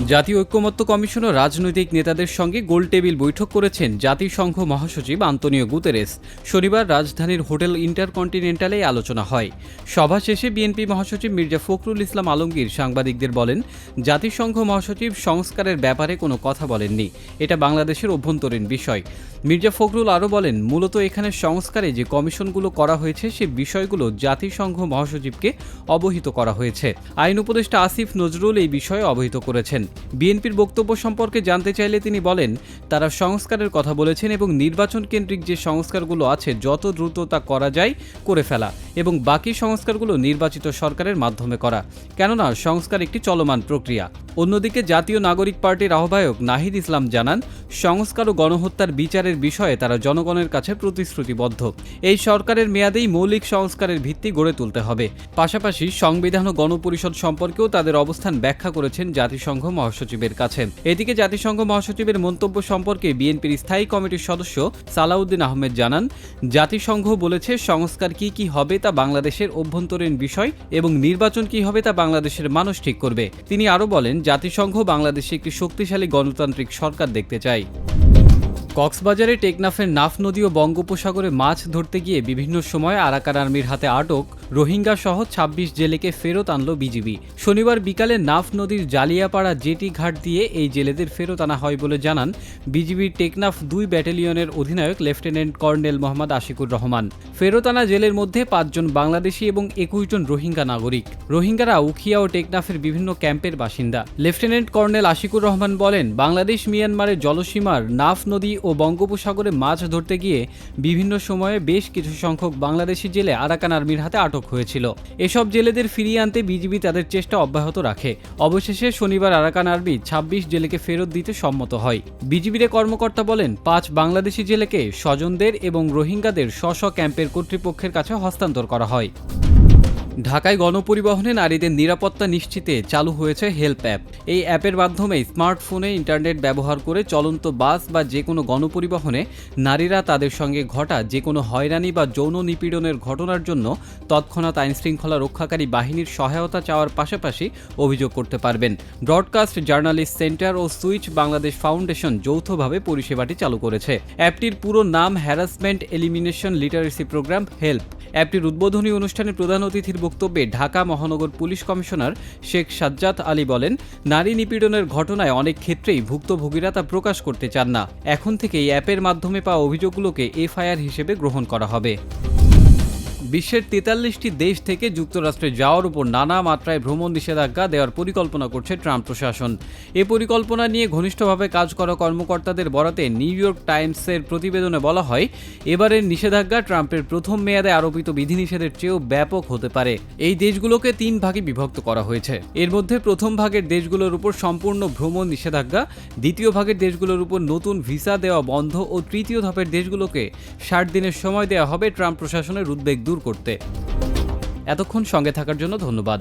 জাতীয় ঐক্যমত্য কমিশন ও রাজনৈতিক নেতাদের সঙ্গে গোল টেবিল বৈঠক করেছেন জাতিসংঘ মহাসচিব আন্তনিও গুতেরেস। শনিবার রাজধানীর হোটেল ইন্টারকন্টিনেন্টালে আলোচনা হয়। সভা শেষে বিএনপি মহাসচিব মির্জা ফখরুল ইসলাম আলমগীর সাংবাদিকদের বলেন, জাতিসংঘ মহাসচিব সংস্কারের ব্যাপারে কোনো কথা বলেননি। এটা বাংলাদেশের অভ্যন্তরীণ বিষয়। মির্জা ফখরুল আরও বলেন, মূলত এখানে সংস্কারে যে কমিশনগুলো করা হয়েছে, সে বিষয়গুলো জাতিসংঘ মহাসচিবকে অবহিত করা হয়েছে। আইন উপদেষ্টা আসিফ নজরুল এই বিষয়ে অবহিত করেছেন। বিএনপির বক্তব্য সম্পর্কে জানতে চাইলে তিনি বলেন, তারা সংস্কারের কথা বলেছেন এবং নির্বাচন কেন্দ্রিক যে সংস্কারগুলো আছে, যত দ্রুত তা করা যায় করে ফেলা এবং বাকি সংস্কারগুলো নির্বাচিত সরকারের মাধ্যমে করা। কেননা, সংস্কার একটি চলমান প্রক্রিয়া। অন্যদিকে জাতীয় নাগরিক পার্টির আহ্বায়ক নাহিদ ইসলাম জানান, সংস্কার ও গণহত্যার বিচারের বিষয়ে তারা জনগণের কাছে প্রতিশ্রুতিবদ্ধ। এই সরকারের মেয়াদেই মৌলিক সংস্কারের ভিত্তি গড়ে তুলতে হবে। পাশাপাশি সংবিধান ও গণপরিষদ সম্পর্কেও তাদের অবস্থান ব্যাখ্যা করেছেন জাতিসংঘ মহাসচিবের কাছে। এদিকে জাতিসংঘ মহাসচিবের মন্তব্য সম্পর্কে বিএনপির স্থায়ী কমিটির সদস্য সালাউদ্দিন আহমেদ জানান, জাতিসংঘ বলেছে সংস্কার কি কি হবে তা বাংলাদেশের অভ্যন্তরীণ বিষয় এবং নির্বাচন কি হবে তা বাংলাদেশের মানুষ ঠিক করবে। তিনি আরও বলেন জাতিসংঘ বাংলাদেশে একটি শক্তিশালী গণতান্ত্রিক সরকার দেখতে চাই কক্সবাজারে টেকনাফের নাফ নদী ও বঙ্গোপসাগরে মাছ ধরতে গিয়ে বিভিন্ন সময় আরাকান আর্মির হাতে আটক রোহিঙ্গা সহ ২৬ জেলেকে ফেরত আনল বিজিবি। শনিবার বিকালে নাফ নদীর জালিয়াপাড়া জেটি ঘাট দিয়ে এই জেলেদের ফেরত আনা হয় বলে জানান বিজিবির টেকনাফ দুই ব্যাটালিয়নের অধিনায়ক লেফটেন্যান্ট কর্নেল মোহাম্মদ আশিকুর রহমান। ফেরত আনা জেলের মধ্যে পাঁচজন বাংলাদেশি এবং একুশ জন রোহিঙ্গা নাগরিক। রোহিঙ্গারা উখিয়া ও টেকনাফের বিভিন্ন ক্যাম্পের বাসিন্দা। লেফটেন্যান্ট কর্নেল আশিকুর রহমান বলেন, বাংলাদেশ মিয়ানমারের জলসীমার নাফ নদী ও বঙ্গোপসাগরে মাছ ধরতে গিয়ে বিভিন্ন সময়ে বেশ কিছু সংখ্যক বাংলাদেশি জেলে আরাকান আর্মির হাতে আটক হয়েছিল। এসব জেলেদের ফিরিয়ে আনতে বিজিবি তাদের চেষ্টা অব্যাহত রাখে। অবশেষে শনিবার আরাকান আর্মি ২৬ জেলেকে ফেরত দিতে সম্মত হয়। বিজিবির কর্মকর্তা বলেন, পাঁচ বাংলাদেশি জেলেকে স্বজনদের এবং রোহিঙ্গাদের স্ব ক্যাম্পের কর্তৃপক্ষের কাছে হস্তান্তর করা হয়। ঢাকায় গণপরিবহনে নারীদের নিরাপত্তা নিশ্চিতে চালু হয়েছে হেল্প অ্যাপ। এই অ্যাপের মাধ্যমে স্মার্টফোনে ইন্টারনেট ব্যবহার করে চলন্ত বাস বা যে কোনো গণপরিবহনে নারীরা তাদের সঙ্গে ঘটা যে কোনো হয়রানি বা যৌন নিপীড়নের ঘটনার জন্য তৎক্ষণাৎ আইনশৃঙ্খলা রক্ষাকারী বাহিনীর সহায়তা চাওয়ার পাশাপাশি অভিযোগ করতে পারবেন। ব্রডকাস্ট জার্নালিস্ট সেন্টার ও সুইচ বাংলাদেশ ফাউন্ডেশন যৌথভাবে পরিষেবাটি চালু করেছে। অ্যাপটির পুরো নাম harassment elimination literacy program, help. অ্যাপটির উদ্বোধনী অনুষ্ঠানে প্রধান অতিথির বক্তব্যে ঢাকা মহানগর পুলিশ কমিশনার শেখ সাজ্জাদ আলী বলেন, নারী নিপীড়নের ঘটনায় অনেক ক্ষেত্রেই ভুক্তভোগীরা তা প্রকাশ করতে চান না। এখন থেকেই অ্যাপের মাধ্যমে পাওয়া অভিযোগগুলোকে এফআইআর হিসেবে গ্রহণ করা হবে। বিশ্বের তেতাল্লিশটি দেশ থেকে যুক্তরাষ্ট্রে যাওয়ার উপর নানা মাত্রায় ভ্রমণ নিষেধাজ্ঞা দেওয়ার পরিকল্পনা করছে ট্রাম্প প্রশাসন। এ পরিকল্পনা নিয়ে ঘনিষ্ঠভাবে কাজ করা কর্মকর্তাদের বরাতে নিউ ইয়র্ক টাইমসের প্রতিবেদনে বলা হয়, এবারের নিষেধাজ্ঞা ট্রাম্পের প্রথম মেয়াদে আরোপিত বিধিনিষেধের চেয়েও ব্যাপক হতে পারে। এই দেশগুলোকে তিন ভাগে বিভক্ত করা হয়েছে। এর মধ্যে প্রথম ভাগের দেশগুলোর উপর সম্পূর্ণ ভ্রমণ নিষেধাজ্ঞা, দ্বিতীয় ভাগের দেশগুলোর উপর নতুন ভিসা দেওয়া বন্ধ ও তৃতীয় ধাপের দেশগুলোকে ষাট দিনের সময় দেওয়া হবে, ট্রাম্প প্রশাসনের উদ্বেগ দূর করতে। এতক্ষণ সঙ্গে থাকার জন্য ধন্যবাদ।